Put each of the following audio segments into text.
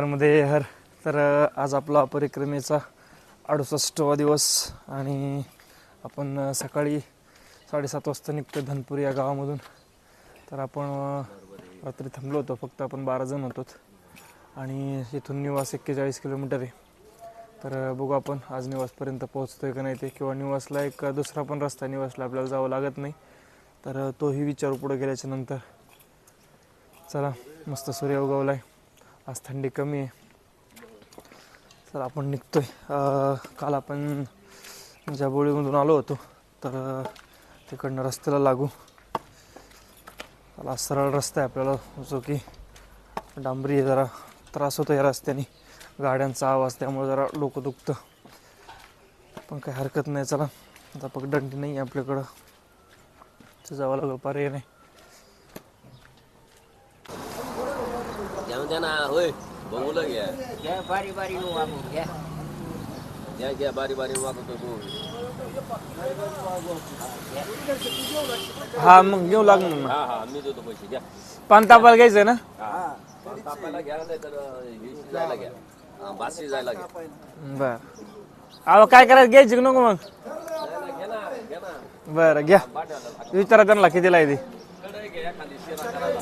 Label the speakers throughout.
Speaker 1: नर्मदे हर तर आज आपला परिक्रमेचा अडुसष्टवा दिवस आणि आपण सकाळी साडेसात वाजता निघतो धनपूर या गावामधून. तर आपण रात्री थांबलो होतो फक्त आपण बारा जण होतो. आणि इथून निवास एक्केचाळीस किलोमीटर आहे. तर बघू आपण आज निवासपर्यंत पोहोचतोय का नाही ते किंवा निवासला एक दुसरा पण रस्ता निवासला आपल्याला जावं लागत नाही. तर तोही विचार पुढे गेल्याच्यानंतर. चला मस्त सूर्य उगवला आहे आज थंडी कमी आहे. तर आपण निघतोय. काल आपण ज्या बोळीमधून आलो होतो तर तिकडनं रस्त्याला लागू. त्याला सरळ रस्ता आहे आपल्याला जो की डांबरी आहे जरा त्रास होतो या रस्त्याने. गाड्यांचा आवाज त्यामुळे जरा डोकं दुखतं. पण काही हरकत नाही चला. आता पगडंडी नाही आहे आपल्याकडं. तर जावं लागलं पर्याय नाही.
Speaker 2: जाऊ द्या ना होय. बघूला घ्या.
Speaker 3: घ्या बारी बारी वागू घ्या.
Speaker 2: घ्या घ्या बारी बारी वागतो तू
Speaker 1: हा मग घेऊ लागणार ना
Speaker 2: हा हा मी देतो पैसे घ्या.
Speaker 1: पान तापायला घ्यायचं ना?
Speaker 2: हा तापायला घ्या नाही तर हे जायला घ्या. हा, बासी जायला घ्या.
Speaker 1: बर. अहो काय करायचं? घ्यायची की नको मग?
Speaker 2: जायला घ्या ना घ्या ना.
Speaker 1: बरं घ्या. विचारा त्यांना कितीला आहे ती.
Speaker 2: कडे घ्या खाली. शिरा करायला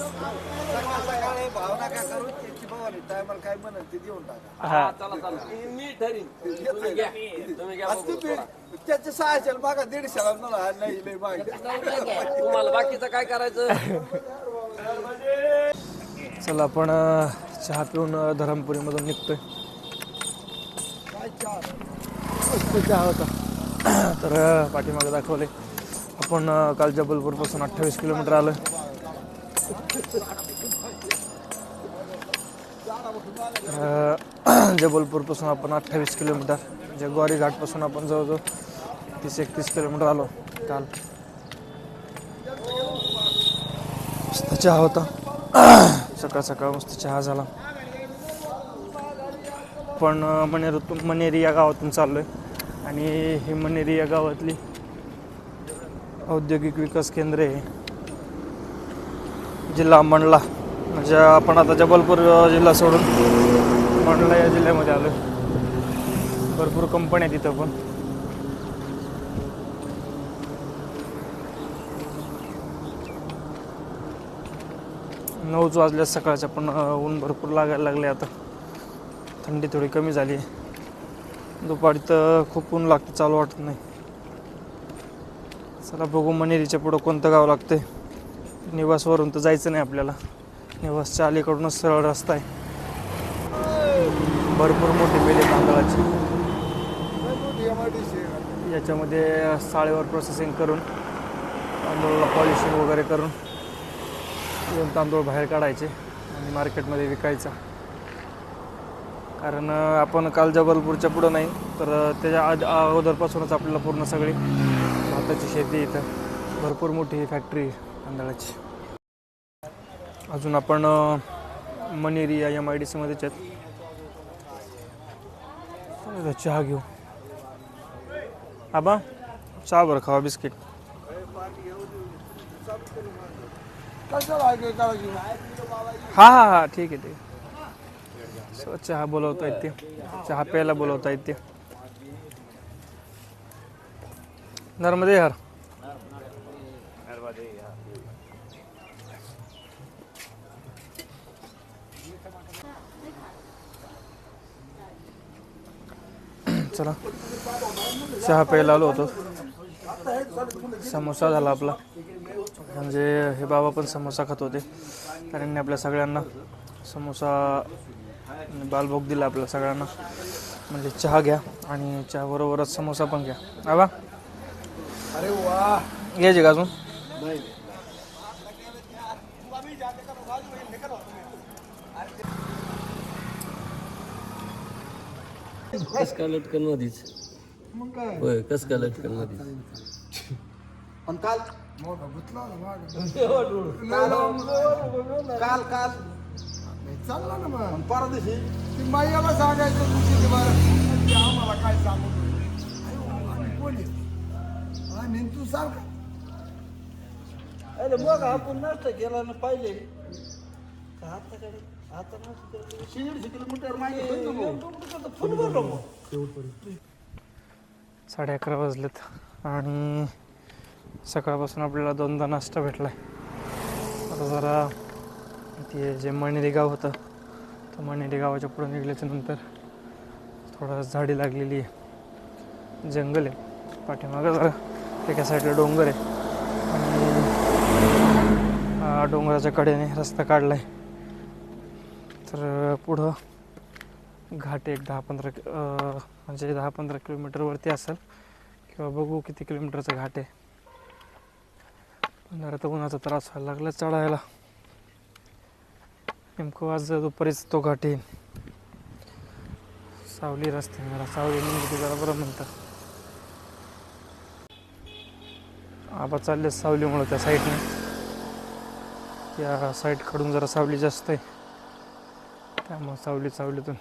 Speaker 4: भावना काय करू त्याची भावना टायमाला काय म्हणत ते देऊन टाका
Speaker 1: हा
Speaker 2: हा चला चला मी- ठरीन. तुम्ही घ्या. तुम्ही घ्या
Speaker 4: आज
Speaker 2: बघू
Speaker 4: तुम्ही त्याचे सहाशे बघा दीडशेला मला नाही लय मागे
Speaker 2: तुम्हाला बाकीचं काय करायचं?
Speaker 1: चला आपण अं, चहा पिऊन अं, धरमपुरीमधून निघतोय. मस्त चहा होता. तर अं, पाठीमागे दाखवले आपण अं, काल जबलपूरपासून अठ्ठावीस किलोमीटर आलं जबलपूरपासून आपण अठ्ठावीस किलोमीटर म्हणजे ग्वारी घाटपासून आपण जवळजवळ तीस एकतीस किलोमीटर आलो. काल. मस्त चहा होता. सकाळ सकाळ मस्त चहा झाला. पण मनेरातून मनेरी या गावातून चाललोय. आणि ही मनेरी या गावातली औद्योगिक विकास केंद्र आहे. जिल्हा मंडला. म्हणजे आपण आता जबलपूर जिल्हा सोडून मंडला या जिल्ह्यामध्ये आलो भरपूर कंपन्या आहेत तिथं पण. नऊच वाजल्या सकाळच्या पण ऊन भरपूर लागायला लागले आता. थंडी थोडी कमी झाली. दुपारी तर खूप ऊन लागतं चालू वाटत नाही. चला बघू मनेरीच्या पुढं कोणतं गाव लागतंय. निवासवरून तर जायचं नाही आपल्याला. निवासच्या अलीकडूनच सरळ रस्ता आहे. भरपूर मोठी मेली तांदळाची याच्यामध्ये साळेवर प्रोसेसिंग करून तांदूळाला पॉलिशिंग वगैरे करून दोन तांदूळ बाहेर काढायचे आणि मार्केटमध्ये विकायचा. कारण आपण काल जबलपूरच्या पुढं नाही तर त्याच्या आद अगोदरपासूनच आपल्याला पूर्ण सगळी भाताची शेती इथं. भरपूर मोठी फॅक्टरी तांदळाची अजून आपण मनेरी या एम आय डी सीमध्येच आहेत. चहा घेऊ. आबा चहा बरं खावा बिस्किट.
Speaker 4: हां हां हां
Speaker 1: हा हा हा ठीक आहे ठीक आहे. चहा बोलवता येते. चहा प्यायला बोलवता येते. नर्मदे हर. चला. चहा प्यायला आलो होतो. समोसा झाला आपला. म्हणजे हे बाबा पण समोसा खात होते. त्यांनी आपल्या सगळ्यांना समोसा बालभोग दिला आपल्या सगळ्यांना. म्हणजे चहा घ्या आणि चहाबरोबरच समोसा पण घ्या. आवा
Speaker 4: अरे वा
Speaker 1: घ्यायचे का अजून?
Speaker 2: कस का लटकन मधीच?
Speaker 4: मग काय?
Speaker 2: होय कस का लटकन मधीच?
Speaker 4: पण काल गुतला काल काल. चालला ना मग. परदेशी ती माईला सांगायचं तुझी ती बरं ती आम्हाला काय सांगू? अयो, आम्ही कोण आहे? आम्ही तू सारखा? अरे मग आपण नष्ट केला ना पाहिजे. का हाताकडे शंभरशे किलोमीटर मागे फुल भरलो मग
Speaker 1: साडे अकरा वाजलेत आणि सकाळपासून आपल्याला दोनदा नाश्ता भेटलाय. आता जरा ते जे मणेरी गाव होतं तर मणेरी गावाच्या पुढे निघल्याच्या नंतर थोडं झाडी लागलेली आहे. जंगल आहे. पाठीमागं जरा एका साईडला डोंगर आहे. आणि डोंगराच्या कडेने रस्ता काढला आहे तर पुढं घाट एक दहा पंधरा कि- म्हणजे दहा पंधरा किलोमीटरवरती असेल. किंवा बघू किती किलोमीटरचा घाट आहे. पण तर उन्हाचा त्रास व्हायला लागला चढायला. नेमकं आज दुपारीच तो घाट येईल सावली रस्ते जरा सावली निघते जरा बरं म्हणतं. आबा चालले सावलीमुळं त्या साईडने त्या साईडकडून जरा सावली जास्त आहे. त्यामुळं सावली सावलीतून.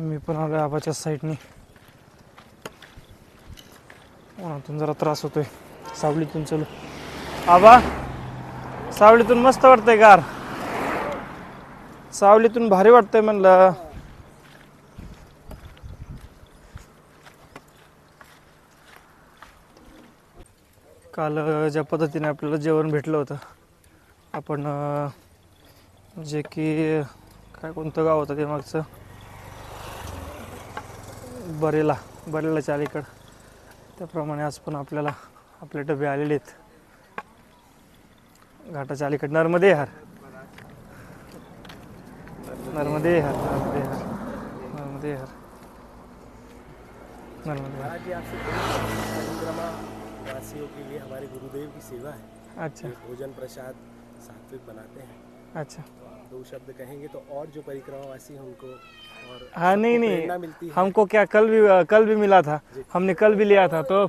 Speaker 1: मी पण आलो आबाच्या साईडने. उन्हातून जरा त्रास होतोय. सावलीतून चलो. आबा! सावलीतून मस्त वाटतंय गार. सावलीतून भारी वाटतंय म्हणलं. काल ज्या पद्धतीने आपल्याला जेवण भेटलं होतं आपण जे की काय कोणतं गाव होतं ते मागचं? बरेला बरेलाच्या अलीकडं. त्याप्रमाणे आज पण आपल्याला आपले डबे आलेले आहेत. घाटाच्या अलीकडे. नर्मदे हार नर्मदे हर नर्मदे हार नर्मदे हार नर्मदे हार
Speaker 5: परिक्रमा वासियों के लिए हमारे गुरुदेव की सेवा है।
Speaker 1: अच्छा।
Speaker 5: भोजन प्रसाद सात्विक बनाते हैं।
Speaker 1: अच्छा।
Speaker 5: दो शब्द कहेंगे तो और जो परिक्रमा वासी हैं उनको और
Speaker 1: हाँ नहीं
Speaker 5: प्रेरणा मिलती
Speaker 1: हमको क्या कल भी कल भी मिला था? हमने कल भी लिया था तो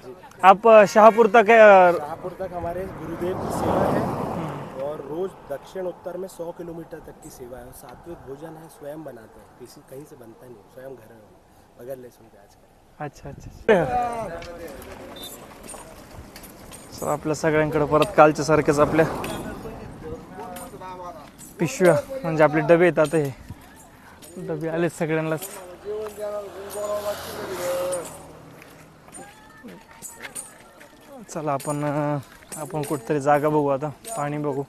Speaker 1: आप शाहपुर तक अ,
Speaker 5: शाहपुर तक हमारे गुरुदेव की सेवा है। रोज दक्षिण उत्तर में सौ किलोमीटर तक की सेवा है सात्विक भोजन है स्वयं बनाते हैं। किसी कहीं से बनता नहीं स्वयं घर में बगैर लहसुन प्याज का
Speaker 1: अच्छा अच्छा सर आपल्या सगळ्यांकडे परत कालच्या सारखेच आपल्या पिशव्या म्हणजे आपले डबे येतात हे. डबे आले सगळ्यांनाच. चला आपण आपण कुठतरी जागा बघू आता पाणी बघू.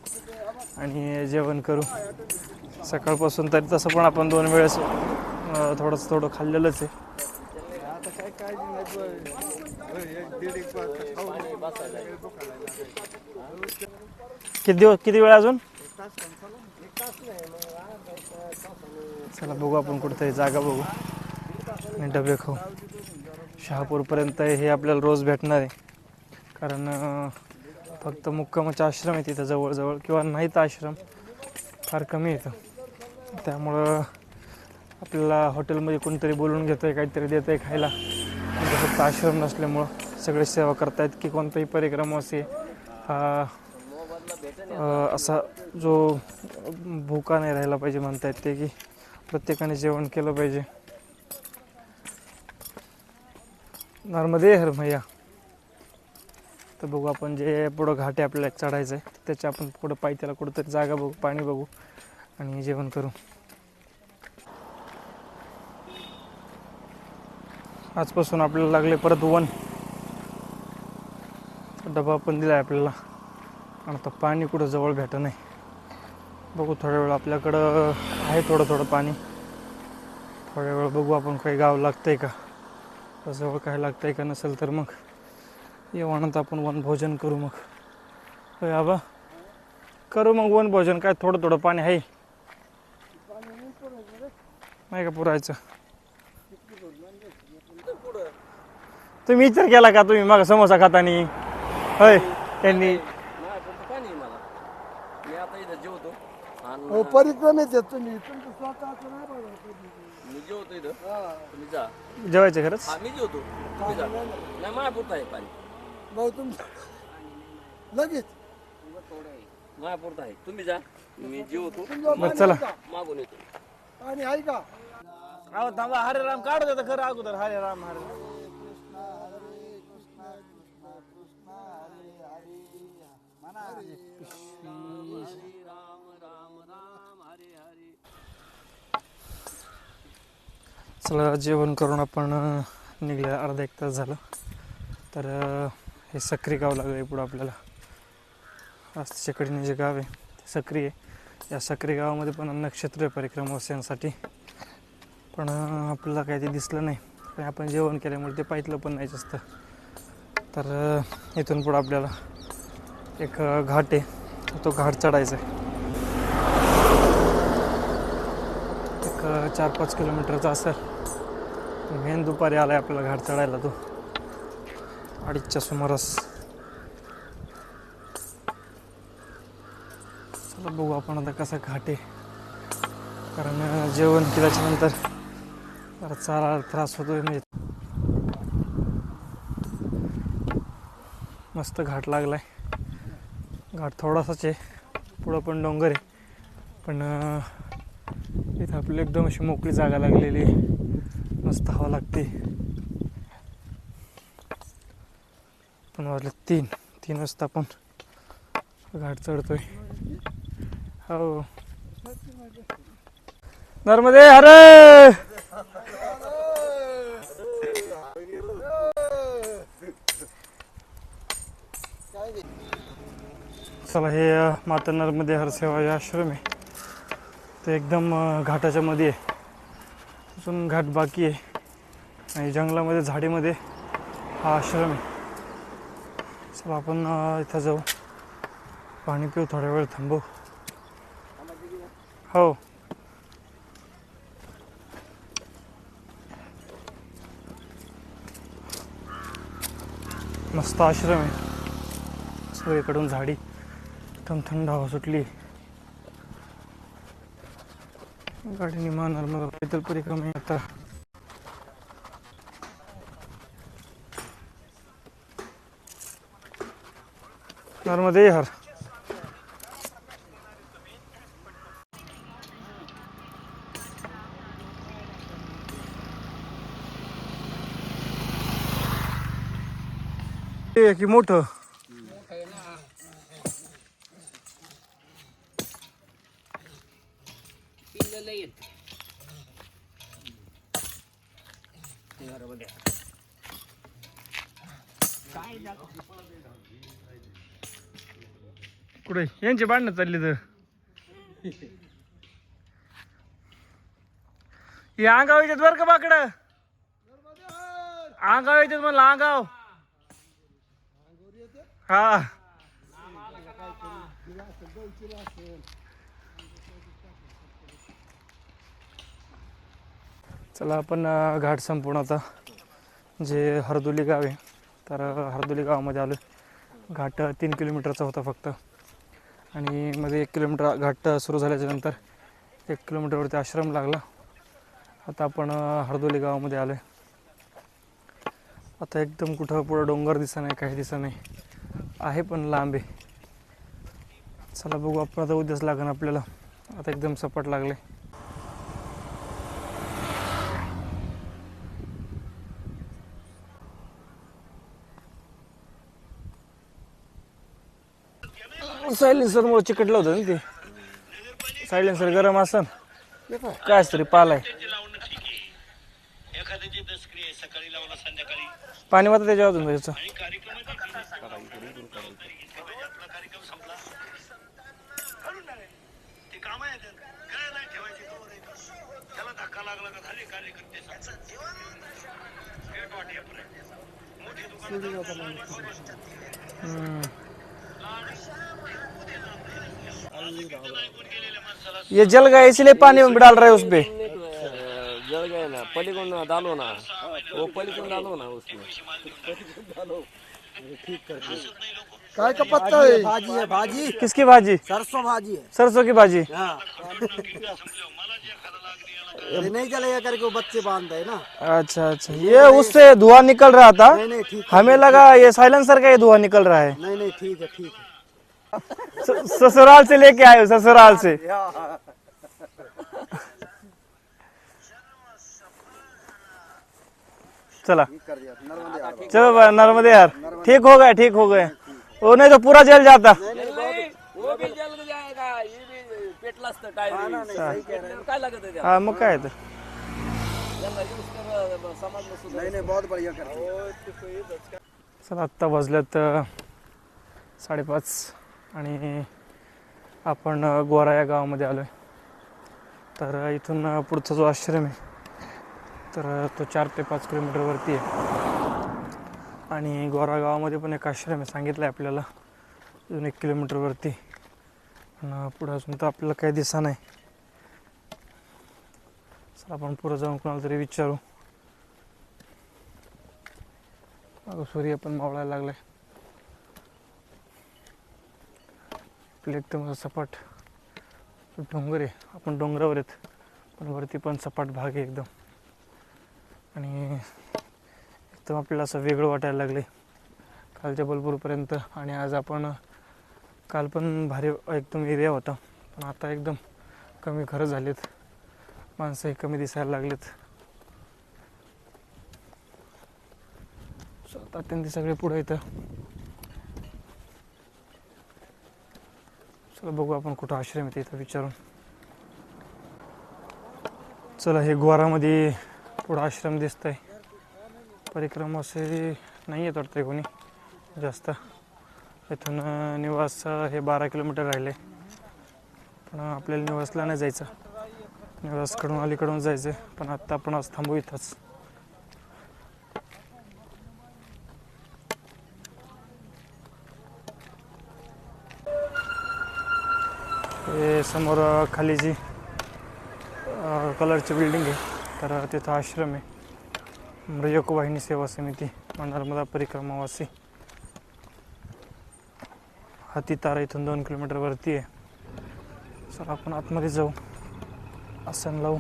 Speaker 1: आणि जेवण करू. सकाळपासून तरी तसं पण आपण दोन वेळेस थोडंसं थोडं खाल्लेलंच आहे. किती दिवस किती वेळ अजून? चला बघू आपण कुठेतरी जागा बघू. आणि डबे खाऊ. शहापूरपर्यंत हे आपल्याला रोज भेटणार आहे. कारण फक्त मुक्कामाचे आश्रम आहे तिथं जवळजवळ किंवा नाहीत आश्रम फार कमी येतं त्यामुळं आपल्याला हॉटेलमध्ये कोणतरी बोलून घेतं आहे काहीतरी देतं आहे खायला म्हणजे फक्त आश्रम नसल्यामुळं सगळे सेवा करतायत की कोणताही परिक्रम असे हा असा जो भूका नाही राहिला पाहिजे म्हणतायत ते की प्रत्येकाने जेवण केलं पाहिजे. नर्मदे हर मैया. तर बघू आपण जे पुढं घाटे आपल्याला चढायचं आहे त्याच्या आपण पुढं पायथ्याला कुठंतरी जागा बघू पाणी बघू आणि जेवण करू. आजपासून आपल्याला लागले परत वन. डबा पण दिला आहे आपल्याला. आणि आता पाणी कुठं जवळ भेटत नाही. बघू थोड्या वेळ आपल्याकडं आहे थोडं थोडं पाणी. थोड्या वेळ बघू आपण काही गाव लागतंय का? का जवळ काय लागतंय का नसेल तर मग. येवाणात आपण वन भोजन करू मग. होय आबा. करू मग वन भोजन. काय थोडं थोडं पाणी आहे? नाही का पुरायचं? तुम्ही विचार केला का तुम्ही? मग समोसा खातानी? होय त्यांनी.
Speaker 4: हो तुम्ही. तुमचं स्वतःचं नाही बघा कधी.
Speaker 2: मी जेवतो इथं. तुम्ही जा.
Speaker 1: जेवायचं खरंच?
Speaker 2: हा मी जेवतो. तुम्ही जा. नाही माझ्या पुरतं आहे पाणी.
Speaker 4: भाऊ तुमचं लगेच.
Speaker 2: मायापुरता आहे. तुम्ही जा. मी जेवतो
Speaker 1: बरं चला.
Speaker 2: मागून येतो.
Speaker 4: आणि आहे का
Speaker 1: अहो थांबा हरे राम काढू देता खरं अगोदर. हरे राम हरे राम. चला जेवण करून आपण अं, निघल्या अर्धा एक तास झालं. तर अं, हे सक्री गाव लागलं आहे पुढं आपल्याला. रस्त्याच्या जे गाव आहे ते सक्री आहे. या सक्री गावामध्ये पण नक्षत्र परिक्रमावासियांसाठी पण आपल्याला काही ते दिसलं नाही. पण आपण जेवण केल्यामुळे ते पाहिलं पण नाही जास्त. तर इथून पुढं आपल्याला एक घाट आहे. तो घाट चढायचा आहे. एक चार पाच किलोमीटरचा असेल मेन दुपारी आला आहे आपल्याला घाट चढायला तो. अडीचच्या सुमारास. चला बघू आपण आता कसा घाट. आहे कारण जेवण केल्याच्यानंतर जरा चालायला त्रास होतोय म्हणजे. मस्त घाट लागलाय. घाट थोडासाच आहे. पुढं पण डोंगर आहे. पण इथं आपली एकदम अशी मोकळी जागा लागलेली आहे. मस्त हवा लागते. आपण वाजले तीन. तीन वाजता आपण घाट चढतोय. हो. नर्मदे अरे चला हे माता नर्मदे हरसेवा हे आश्रम आहे. ते एकदम घाटाच्या मध्ये आहे. अजून घाट बाकी आहे. आणि जंगलामध्ये झाडीमध्ये हा आश्रम आहे. चला आपण इथं जाऊ. पाणी पिऊ थोड्या वेळ थांबू. हो. मस्त आश्रम आहे. सगळीकडून झाडी. एकदम थंड हवा सुटली. गाडी निमान नर्मदा पैदल परिक्रमा आता नर्मदे हर। हे की मोठ?
Speaker 3: पिल्लं येत काय दाखव
Speaker 1: कुठे? यांची भांडणं चालली तर. हे अंगाव येतात बरं का बाकड? अंगाव येतात म्हणलं अंगाव हा. चला आपण घाट संपूर्ण आता जे हरदोली गाव आहे तर हरदोली गावामध्ये आलो घाट तीन किलोमीटरचा होता फक्त. आणि मध्ये एक किलोमीटर घाट सुरू झाल्याच्यानंतर एक किलोमीटरवरती आश्रम लागला. आता आपण हरदोली गावामध्ये आलो आहे आता एकदम कुठं पुढं डोंगर दिसत नाही काही दिसत नाही. आहे पण लांब. आहे चला बघू आपण आता उद्याच लागेल आपल्याला. आता एकदम सपाट लागले सायलेन्सर मुळे चिकटलं होतं ना ते. सायलेन्सर गरम असन. काय तरी पालाय. पाणी मात्र त्याच्या अजून त्याचं ये जल गया इसलिए पानी में डाल रहे हैं उस पे
Speaker 2: जल गए ना पलीकून डालो ना। वो पलीकून डालो ना उसमें
Speaker 4: काय का पत्ता आहे
Speaker 6: भाजी है भाजी।
Speaker 1: किसकी भाजी?
Speaker 6: सरसों भाजी है।
Speaker 1: सरसों की भाजी।
Speaker 6: हाँ। ये नहीं जलेगा करके वो बच्चे बाँध है ना।
Speaker 1: अच्छा अच्छा। ये उससे धुआँ निकल रहा था।
Speaker 6: नहीं नहीं ठीक
Speaker 1: हमें लगा ये साइलेंसर का ये धुआँ निकल रहा है।
Speaker 6: नहीं नहीं ठीक है ठीक है।
Speaker 1: ससुराल से लेके आए हो ससुराल से। चला। चलो नर्मदे यार। ठीक हो गए ठीक हो गए। वो नहीं तो पूरा जल जाता।
Speaker 2: नाही, वो भी जल जाएगा असतं काय लागत आहे त्याला?
Speaker 1: हा मग काय तर.
Speaker 2: यांना use कर, समाज सुद्धा
Speaker 6: नहीं नहीं बहुत बढ़िया करते.
Speaker 1: चला आत्ता वाजल्यात अ, साडेपाच आणि आपण अ, गोरा या गावामध्ये आलो आहे तर अ, इथून अ, पुढचा जो आश्रम आहे तर अ, तो चार ते पाच किलोमीटरवरती आहे. आणि गोरा गावामध्ये पण एक आश्रम आहे सांगितलं आहे आपल्याला. अजून एक किलोमीटरवरती पण पुढं अजून तर आपल्याला काही दिसा नाही. सर आपण पुढं जाऊन कोणाला तरी विचारू. अगं सूर्य पण मावळायला लागलाय. आपलं एकदम सपाट. डोंगर आहे. आपण डोंगरावर आहेत. पण वरती पण सपाट भाग आहे एकदम. आणि एकदम आपल्याला असं वेगळं वाटायला लागले कालच्या जबलपूरपर्यंत आणि आज आपण काल पण भारी एकदम एरिया होता. पण आता एकदम कमी घरं झालीत. माणसंही कमी दिसायला लागलेत. आता त्यांनी सगळे पुढे येतं चला बघू आपण कुठं आश्रम येते इथं विचारून. चला हे ग्वारामध्ये पुढं आश्रम दिसतंय. परिक्रम असे नाही येत वाटतंय कोणी. जास्त. इथून निवास हे बारा किलोमीटर राहिले. पण आपल्याला निवासला नाही जायचं. निवासकडून अलीकडून जायचं पण आत्ता आपण आज थांबू इथंच. हे समोर खाली जी कलरची बिल्डिंग आहे. तर तिथं आश्रम आहे. मृजक वाहिनी सेवा समिती नर्मदा परिक्रमावासी हाती तारा इथून दोन किलोमीटर वरती आहे. सर आपण आतमध्ये जाऊ. आसन लावू.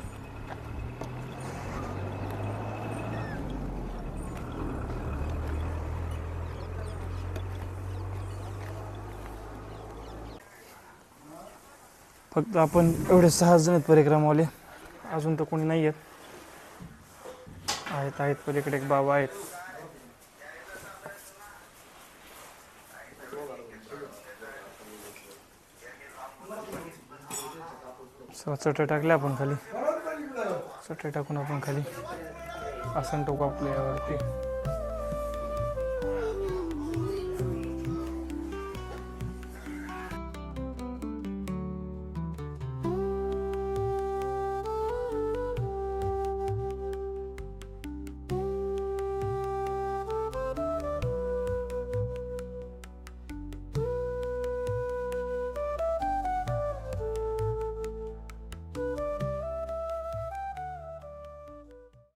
Speaker 1: फक्त आपण एवढे सहा जण आहेत परिक्रमावाले. अजून तर कोणी नाही आहेत आहेत आहेत पलीकडे एक बाबा आहेत. चला चटई टाकल्या आपण खाली. चटई टाकून आपण खाली. आसन टोक आपल्या यावरती.